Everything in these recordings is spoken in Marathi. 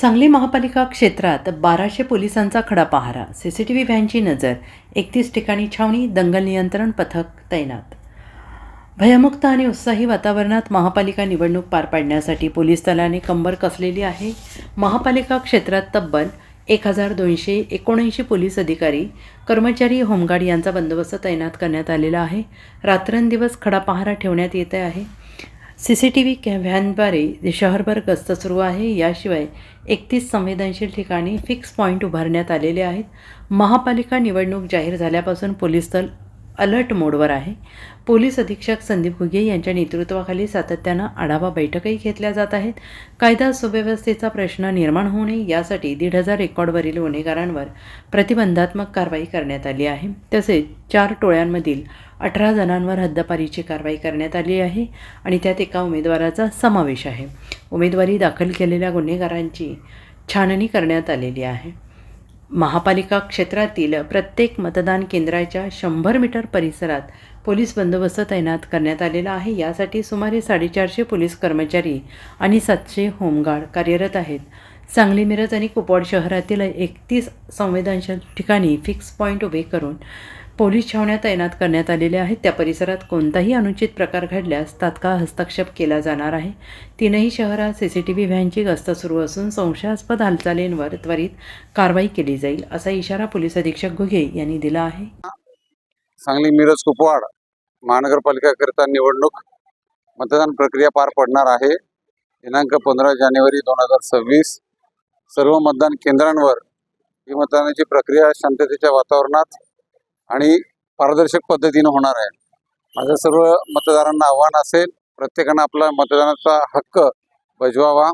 सांगली महापालिका क्षेत्रात बाराशे पोलिसांचा खडा पहारा सी सी टी व्ही व्हॅनची नजर एकतीस ठिकाणी छावणी दंगल नियंत्रण पथक तैनात. भयमुक्त आणि उत्साही वातावरणात महापालिका निवडणूक पार पाडण्यासाठी पोलीस दलाने कंबर कसलेली आहे? महापालिका क्षेत्रात तब्बल एक हजार दोनशे एकोणऐंशी पोलीस अधिकारी कर्मचारी होमगार्ड यांचा बंदोबस्त तैनात करण्यात आलेला आहे. रात्रंदिवस खडा पहारा ठेवण्यात येत आहे. सी सी टी व्ही कॅ शहरभर गस्त सुरू आहे याशिवाय एकतीस संवेदनशील ठिकाणी फिक्स पॉईंट उभारण्यात आलेले आहेत. महापालिका निवडणूक जाहीर झाल्यापासून पोलीस दल अलर्ट मोडवर आहे. पोलीस अधीक्षक संदीप घुगे यांच्या नेतृत्वाखाली सातत्यानं आढावा बैठकही घेतल्या जात आहेत. कायदा सुव्यवस्थेचा प्रश्न निर्माण होऊ नये यासाठी दीड हजार रेकॉर्डवरील गुन्हेगारांवर प्रतिबंधात्मक कारवाई करण्यात आली आहे. तसेच चार टोळ्यांमधील अठरा जणांवर हद्दपारीची कारवाई करण्यात आली आहे आणि त्यात एका उमेदवाराचा समावेश आहे. उमेदवारी दाखल केलेल्या गुन्हेगारांची छाननी करण्यात आलेली आहे. महापालिका क्षेत्रातील प्रत्येक मतदान केंद्राच्या शंभर मीटर परिसरात पोलीस बंदोबस्त तैनात करण्यात आलेला आहे. यासाठी सुमारे साडेचारशे पोलीस कर्मचारी आणि सातशे होमगार्ड कार्यरत आहेत. सांगली मिरज आणि कुपवाड शहरातील एकतीस संवेदनशील ठिकाणी फिक्स पॉईंट उभे करून पोलीस छावण्या तैनात करण्यात आलेल्या आहेत. त्या परिसरात कोणताही अनुचित प्रकार घडल्यास तात्काळ हस्तक्षेप केला जाणार आहे. तीनही शहरात सी सी टी व्ही व्हॅनची गस्त सुरू असून संशयास्पद हालचालींवर त्वरित कारवाई केली जाईल असा इशारा पोलीस अधीक्षक घुगे यांनी दिला आहे. सांगली मिरज कुपवाड महानगरपालिकाकरिता निवडणूक मतदान प्रक्रिया पार पडणार आहे. दिनांक पंधरा जानेवारी दोन हजार सव्वीस सर्व मतदान केंद्रांवर ही मतदानाची प्रक्रिया शांततेच्या वातावरणात आणि पारदर्शक पद्धतीनं होणार आहे. माझं सर्व मतदारांना आव्हान असेल प्रत्येकानं आपला मतदानाचा हक्क बजवावा.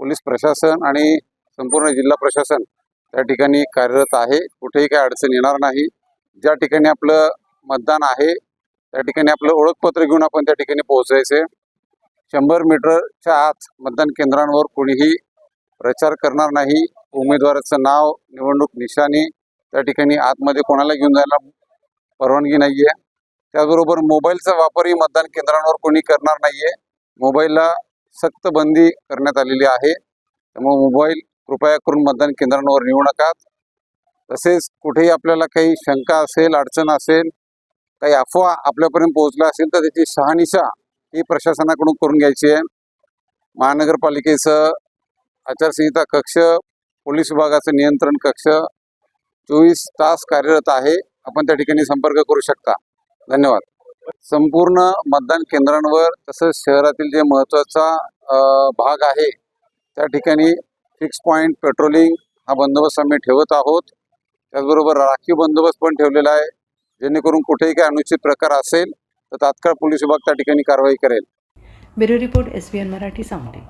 पोलीस प्रशासन आणि संपूर्ण जिल्हा प्रशासन त्या ठिकाणी कार्यरत आहे. कुठेही काही अडचण येणार नाही. ज्या ठिकाणी आपलं मतदान आहे त्या ठिकाणी आपलं ओळखपत्र घेऊन आपण त्या ठिकाणी पोहोचायचे शंभर मीटरच्या आत मतदान केंद्रांवर कोणीही प्रचार करणार नाही. उमेदवाराचं नाव निवडणूक निशाणी त्या ठिकाणी आतमध्ये कोणाला घेऊन जायला परवानगी नाही आहे त्याचबरोबर मोबाईलचा वापरही मतदान केंद्रांवर कोणी करणार नाही आहे मोबाईलला सक्त बंदी करण्यात आलेली आहे. त्यामुळे मोबाईल कृपया करून मतदान केंद्रांवर नेऊ नका. तसेच कुठेही आपल्याला काही शंका असेल अडचण असेल काही अफवा आपल्यापर्यंत पोहोचल्या असेल तर त्याची शहानिशा ही प्रशासनाकडून करून घ्यायची आहे. महानगरपालिकेचं आचारसंहिता कक्ष पोलीस विभागाचं नियंत्रण कक्ष चोवीस तास कार्यरत आहे. आपण त्या ठिकाणी संपर्क करू शकता. धन्यवाद. संपूर्ण मतदान केंद्रांवर तसंच शहरातील जे महत्त्वाचा भाग आहे त्या ठिकाणी फिक्स पॉईंट पेट्रोलिंग हा बंदोबस्त आम्ही ठेवत आहोत. त्याचबरोबर राखीव बंदोबस्त पण ठेवलेला आहे. जेणेकरून कुठेही काही अनुचित प्रकार असेल तर तात्काळ पोलीस विभाग त्या ठिकाणी कारवाई करेल. Bureau report S Marathi Sangli.